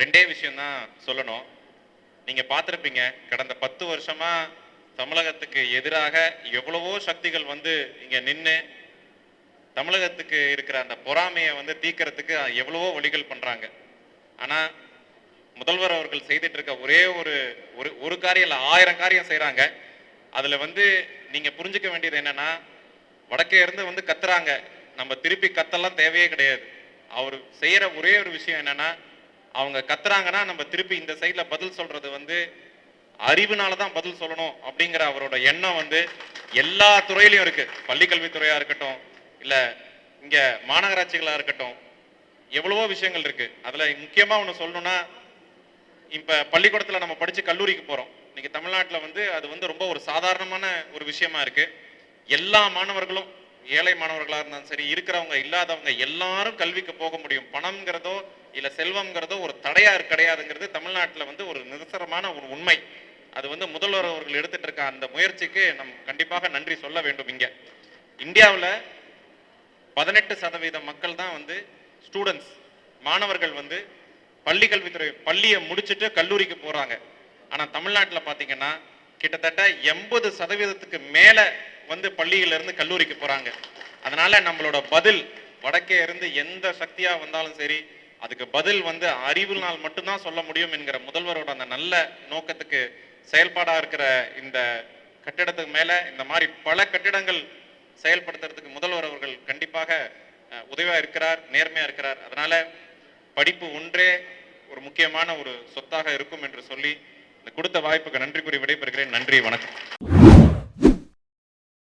ரெண்டே விஷயம் தான் சொல்லணும். நீங்க பார்த்துருப்பீங்க கடந்த பத்து வருஷமா தமிழகத்துக்கு எதிராக எவ்வளவோ சக்திகள் வந்து இங்க நின்று தமிழகத்துக்கு இருக்கிற அந்த பொறாமையை வந்து தீக்கிறதுக்கு எவ்வளவோ வழிகள் பண்றாங்க. ஆனா முதல்வர் அவர்கள் செய்துட்டு இருக்க ஒரே ஒரு ஒரு ஒரு காரியம் இல்லை ஆயிரம் காரியம் செய்கிறாங்க அதில் வந்து நீங்கள் புரிஞ்சுக்க வேண்டியது என்னன்னா வடக்கே இருந்து வந்து கத்துறாங்க. நம்ம திருப்பி கத்தெல்லாம் தேவையே கிடையாது. அவர் செய்கிற ஒரே ஒரு விஷயம் என்னன்னா அவங்க கத்துறாங்கன்னா நம்ம திருப்பி இந்த சைட்ல பதில் சொல்றது வந்து அறிவுனால தான் பதில் சொல்லணும் அப்படிங்கிற அவரோட எண்ணம் வந்து எல்லா துறையிலையும் இருக்கு. பள்ளிக்கல்வித்துறையா இருக்கட்டும் இல்லை இங்க மாநகராட்சிகளா இருக்கட்டும் எவ்வளவோ விஷயங்கள் இருக்கு. அதுல முக்கியமா ஒன்று சொல்லணும்னா இப்ப பள்ளிக்கூடத்துல நம்ம படிச்சு கல்லூரிக்கு போறோம். இன்னைக்கு தமிழ்நாட்டில் வந்து அது வந்து ரொம்ப ஒரு சாதாரணமான ஒரு விஷயமா இருக்கு. எல்லா மாணவர்களும் ஏழை மாணவர்களாக இருந்தாலும் சரி இருக்கிறவங்க இல்லாதவங்க எல்லாரும் கல்விக்கு போக முடியும். பணம்ங்கிறதோ இல்ல செல்வம்ங்கிறதோ ஒரு தடையா கிடையாதுங்கிறது தமிழ்நாட்டில் வந்து ஒரு நிரசரமான ஒரு உண்மை. அது வந்து முதல்வர் அவர்கள் எடுத்துட்டு இருக்க அந்த முயற்சிக்கு நம் கண்டிப்பாக நன்றி சொல்ல வேண்டும் இங்க. இந்தியாவில் பதினெட்டு சதவீத மக்கள் தான் வந்து ஸ்டூடெண்ட்ஸ் மாணவர்கள் வந்து பள்ளி கல்வித்துறை பள்ளியை முடிச்சுட்டு கல்லூரிக்கு போறாங்க. ஆனா தமிழ்நாட்டில் பாத்தீங்கன்னா கிட்டத்தட்ட எண்பது சதவீதத்துக்கு மேலே வந்து பள்ளியில இருந்து கல்லூரிக்கு போறாங்க. அதனால நம்மளோட பதில் வடக்கே இருந்து எந்த சக்தியாக வந்தாலும் சரி அதுக்கு பதில் வந்து அறிவினால் மட்டும்தான் சொல்ல முடியும் என்கிற முதல்வரோட அந்த நல்ல நோக்கத்துக்கு செயல்பாடா இருக்கிற இந்த கட்டிடத்துக்கு மேலே இந்த மாதிரி பல கட்டிடங்கள் செயல்படுத்துறதுக்கு முதல்வர் அவர்கள் கண்டிப்பாக உதவியாக உதவியா இருக்கிறார் நேர்மையா இருக்கிறார். அதனால படிப்பு ஒன்றே ஒரு முக்கியமான ஒரு சொத்தாக இருக்கும் என்று சொல்லி இந்த கொடுத்த வாய்ப்புக்கு நன்றி கூறி விடைபெறுகிறேன். நன்றி வணக்கம்.